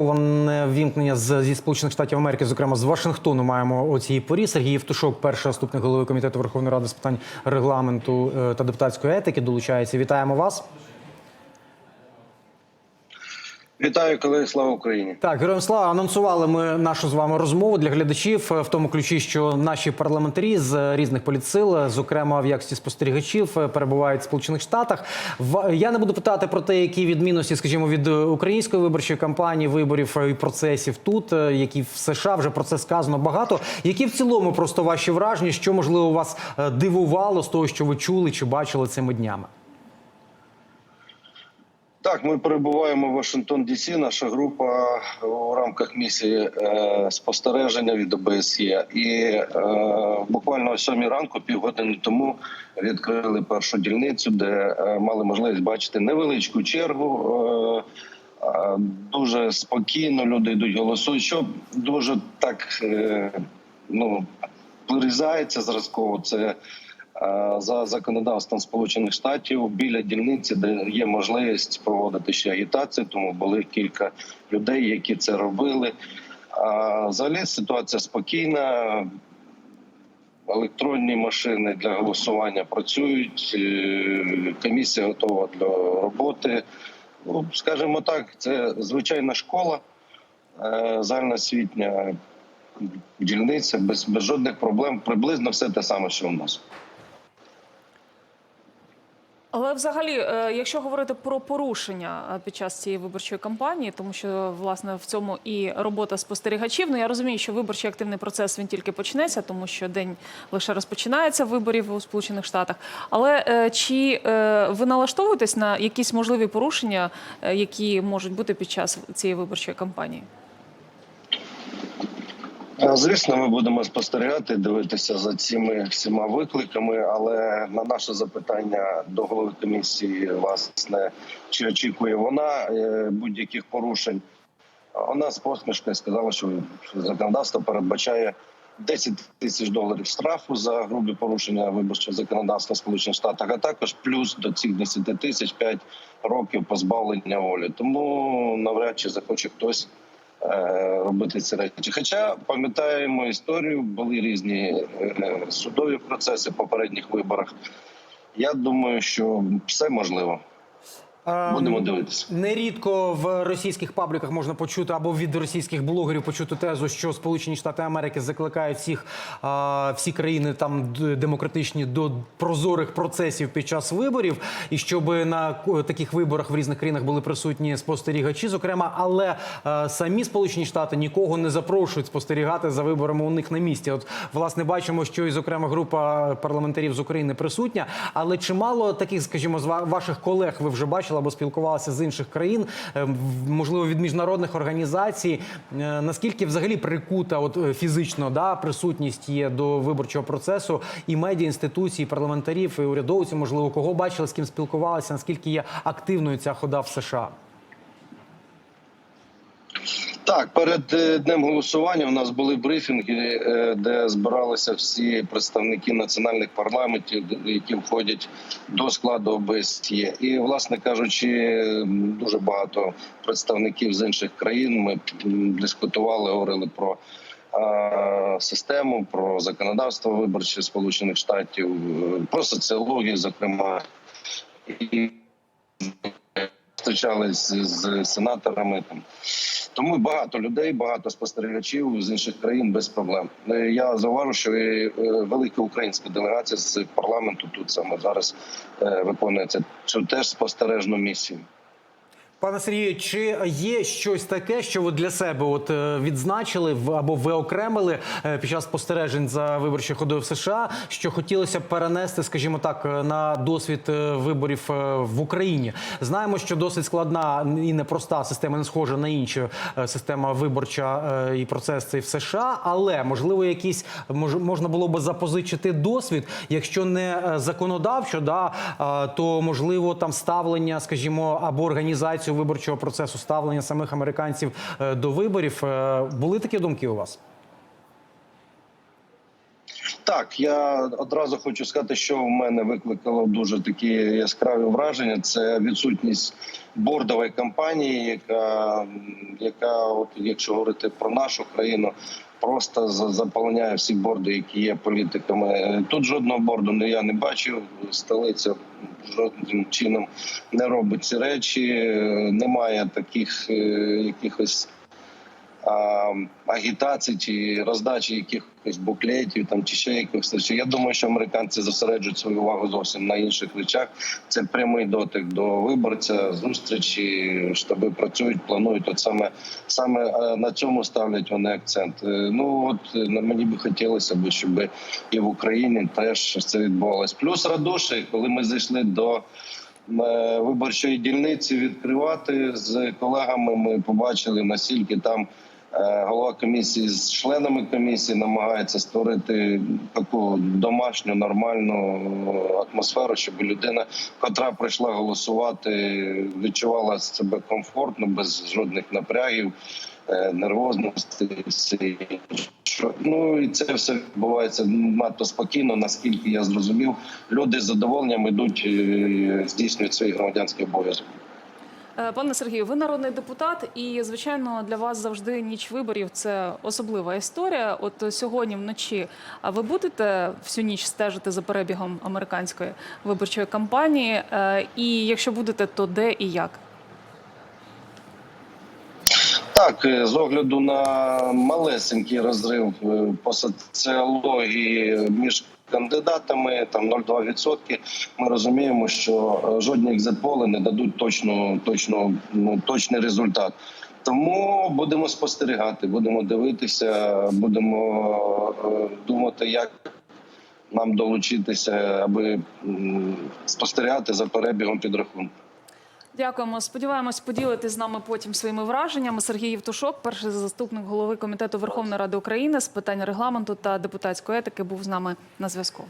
Вімкнення з зі сполучених штатів Америки, зокрема з Вашингтону, маємо у цій порі. Сергій Євтушок, перший заступник голови комітету Верховної Ради з питань регламенту е, та депутатської етики, долучається. Вітаємо вас. Вітаю, колеги, слава Україні. Так, героям слава анонсували ми нашу з вами розмову для глядачів е, в тому ключі, що наші парламентарі з різних політсил, е, зокрема в якості спостерігачів, е, перебувають в Сполучених Штатах. Я не буду питати про те, які відмінності, скажімо, від української виборчої кампанії, виборів і процесів тут, які в США вже про це сказано багато. Які в цілому просто ваші враження, що можливо вас дивувало з того, що ви чули чи бачили цими днями? Так, ми перебуваємо в Вашингтон Дісі. Наша група у рамках місії е, спостереження від ОБСЄ. І е, буквально о сьомій ранку, півгодини тому, відкрили першу дільницю, де е, мали можливість бачити невеличку чергу. Е, е, Дуже спокійно люди йдуть, голосують. Що дуже так е, ну вирізається зразково. Це е, за законодавством Сполучених Штатів біля дільниці, де є можливість проводити ще агітацію, тому були кілька людей, які це робили. А взагалі ситуація спокійна. Електронні машини для голосування працюють. е, Комісія готова для роботи. Ну, скажімо так, це звичайна школа, е, загальноосвітня дільниця без, без жодних проблем. Приблизно все те саме, що у нас. Але взагалі, е, якщо говорити про порушення е, під час цієї виборчої кампанії, тому що власне в цьому і робота спостерігачів. Ну я розумію, що виборчий активний процес він тільки почнеться, тому що день лише розпочинається виборів у Сполучених Штатах. Але е, чи ви налаштовуєтесь на якісь можливі порушення, які можуть бути під час цієї виборчої кампанії? Е, Звісно, ми будемо спостерігати, дивитися за цими всіма викликами. Але на наше запитання до голови комісії, власне, чи очікує вона е, будь-яких порушень, вона з посмішкою сказала, що законодавство передбачає 10 тисяч доларів штрафу за грубі порушення виборчого законодавства Сполучених Штатах, а також плюс до цих 10 тисяч 5 років позбавлення волі. Тому навряд чи захоче хтось робити ці речі. Хоча пам'ятаємо історію, були різні е, судові процеси в попередніх виборах. Я думаю, що все можливо. Ем, Будемо дивитися. Нерідко в російських пабліках можна почути або від російських блогерів почути тезу, що Сполучені Штати Америки закликають всіх всі країни там демократичні до прозорих процесів під час виборів, і щоб на таких виборах в різних країнах були присутні спостерігачі, зокрема, але самі Сполучені Штати нікого не запрошують спостерігати за виборами у них на місці. От власне бачимо, що і зокрема група парламентарів з України присутня. Але чимало таких, скажімо, з ваших колег ви вже бачили або спілкувалися з інших країн, е, можливо, від міжнародних організацій. Е, Наскільки взагалі прикута, от е, фізично да, присутність є до виборчого процесу і медіа, інституцій, і парламентарів, і урядовців, можливо, кого бачили, з ким спілкувалися, наскільки є активною ця хода в США? Так, перед е, днем голосування у нас були брифінги, е, де збиралися всі представники національних парламентів, які входять до складу ОБСЄ. І, власне кажучи, дуже багато представників з інших країн. Ми дискутували, говорили про е, систему, про законодавство виборче Сполучених Штатів, про соціологію, зокрема. І зустрічались з сенаторами там. Тому багато людей, багато спостерігачів з інших країн без проблем. Е, Я зауважу, що і е, велика українська делегація з парламенту тут саме зараз виконується цю теж спостережну місію. Пане Сергію, чи є щось таке, що ви для себе от е, відзначили або виокремили е, під час спостережень за виборчою ходою в США, що хотілося б перенести, скажімо так, е, на досвід виборів в Україні? Знаємо, що досить складна і непроста система, не схожа на іншу система виборча і процес цей в США, але можливо, якісь мож, можна було би запозичити досвід, якщо не законодавчо, да то можливо там ставлення, скажімо, або організацію виборчого процесу, ставлення самих американців е, до виборів. Е, Були такі думки у вас? Так, я одразу хочу сказати, що в мене викликало дуже такі яскраві враження. Це відсутність бордової компанії, яка, яка от, якщо говорити про нашу країну, просто за- заполоняє всі борди, які є політиками. Тут жодного борду я не бачив. Столиця жодним чином не робить ці речі. Немає таких е, якихось агітації чи роздачі якихось буклетів там чи ще якихось речей. Я думаю, що американці зосереджують свою увагу зовсім на інших речах. Це прямий дотик до виборця, зустрічі, штаби працюють, планують. От саме саме е, на цьому ставлять вони акцент. Е, Ну от е, мені би хотілося б, щоб і в Україні теж це відбувалось. Плюс радуші, коли ми зайшли до виборчої дільниці відкривати з колегами. Ми побачили наскільки там голова комісії з членами комісії намагається створити таку домашню нормальну атмосферу, щоб людина, котра прийшла голосувати, відчувала себе комфортно, без жодних напрягів. е, Нервозності, ну і це все відбувається надто спокійно, наскільки я зрозумів. Люди з задоволенням йдуть е, здійснюють свій громадянський обов'язок. Е, Пане Сергію, ви народний депутат, і звичайно для вас завжди ніч виборів це особлива історія. От сьогодні вночі, а ви будете всю ніч стежити за перебігом американської виборчої кампанії? Е, І якщо будете, то де і як? Так, е, з огляду на малесенький розрив по соціології між кандидатами, там 0,2%, ми розуміємо, що е, жодні екзитполи не дадуть точно, точно, ну, точний результат. Тому будемо спостерігати, будемо дивитися, будемо е, думати, як нам долучитися, аби спостерігати за перебігом підрахунку. Дякуємо. Сподіваємось поділити з нами потім своїми враженнями. Сергій Євтушок, перший заступник голови комітету Верховної Ради України з питань регламенту та депутатської етики, був з нами на зв'язку.